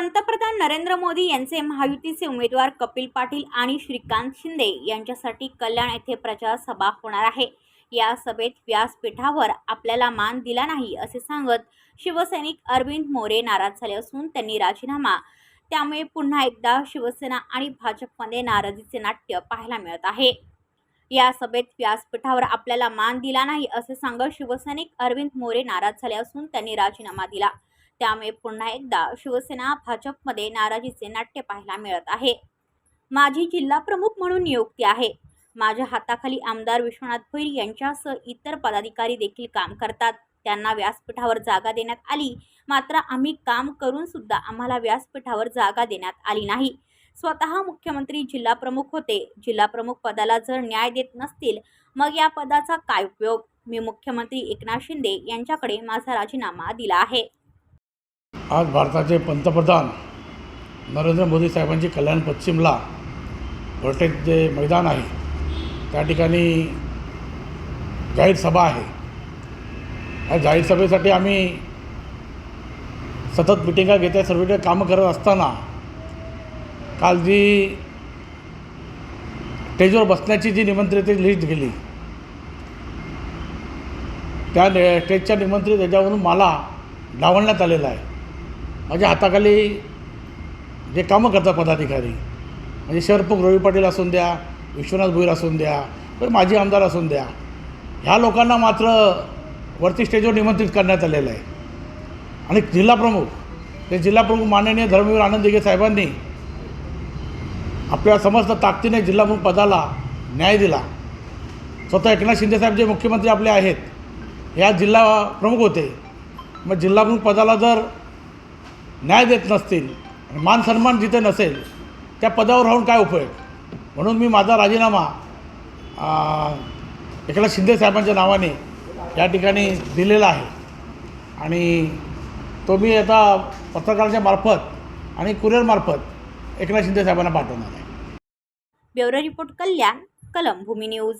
पंतप्रधान नरेंद्र मोदी यांचे महायुतीचे उमेदवार कपिल पाटील आणि श्रीकांत शिंदे यांच्यासाठी कल्याण येथे प्रचार सभा होणार आहे. या सभेत व्यासपीठावर आपल्याला मान दिला नाही असे सांगत शिवसैनिक अरविंद मोरे नाराज झाले असून त्यांनी राजीनामा. त्यामुळे पुन्हा एकदा शिवसेना आणि भाजपमध्ये नाराजीचे नाट्य पाहायला मिळत आहे. या सभेत व्यासपीठावर आपल्याला मान दिला नाही असे सांगत शिवसैनिक अरविंद मोरे नाराज झाले असून त्यांनी राजीनामा दिला. त्यामुळे पुन्हा एकदा शिवसेना भाजपमध्ये नाराजीचे नाट्य पाहायला मिळत आहे. माझी जिल्हा प्रमुख म्हणून नियुक्ती आहे. माझ्या हाताखाली आमदार विश्वनाथ भैर यांच्यासह इतर पदाधिकारी देखील काम करतात. त्यांना व्यासपीठावर जागा देण्यात आली. मात्र आम्ही काम करून सुद्धा आम्हाला व्यासपीठावर जागा देण्यात आली नाही. स्वतः मुख्यमंत्री जिल्हा प्रमुख होते. जिल्हा प्रमुख पदाला जर न्याय देत नसतील मग या पदाचा काय उपयोग? मी मुख्यमंत्री एकनाथ शिंदे यांच्याकडे माझा राजीनामा दिला आहे. आज भारताचे पंतप्रधान नरेंद्र मोदी साहेबांची कल्याण पश्चिमला वर्टेज जे मैदान आहे. त्या ठिकाणी जाहीर सभा आहे. या जाहीर सभेसाठी आम्ही सतत मिटिंगा घेत्या सर्व कामं करत असताना काल जी स्टेजवर बसण्याची जी निमंत्रित लिस्ट गेली त्या स्टेजच्या निमंत्रित याच्यावरून मला डावलण्यात आलेलं आहे. माझ्या हाताखाली जे कामं करतात पदाधिकारी म्हणजे शरप्रमुख रवी पाटील असून द्या विश्वनाथ भोईर असून द्या किंवा माजी आमदार असून द्या ह्या लोकांना मात्र वरती स्टेजवर निमंत्रित करण्यात आलेलं आहे. आणि जिल्हाप्रमुख ते जिल्हाप्रमुख माननीय धर्मवीर आनंद दिघे साहेबांनी आपल्या समस्त ताकदीने जिल्हाप्रमुख पदाला न्याय दिला. स्वतः एकनाथ शिंदेसाहेब जे मुख्यमंत्री आपले आहेत ह्या जिल्हा प्रमुख होते. मग जिल्हाप्रमुख पदाला जर न्याय देत नसतील आणि मान सन्मान जिथे नसेल त्या पदावर राहून काय उपयोग? म्हणून मी माझा राजीनामा आ, एकनाथ शिंदे साहेबांच्या नावाने या ठिकाणी दिलेला आहे. आणि तो मी आता पत्रकारांच्या मार्फत आणि कुरिअरमार्फत एकनाथ शिंदे साहेबांना पाठवणार आहे. ब्युरो रिपोर्ट कल्याण कलम भूमी न्यूज.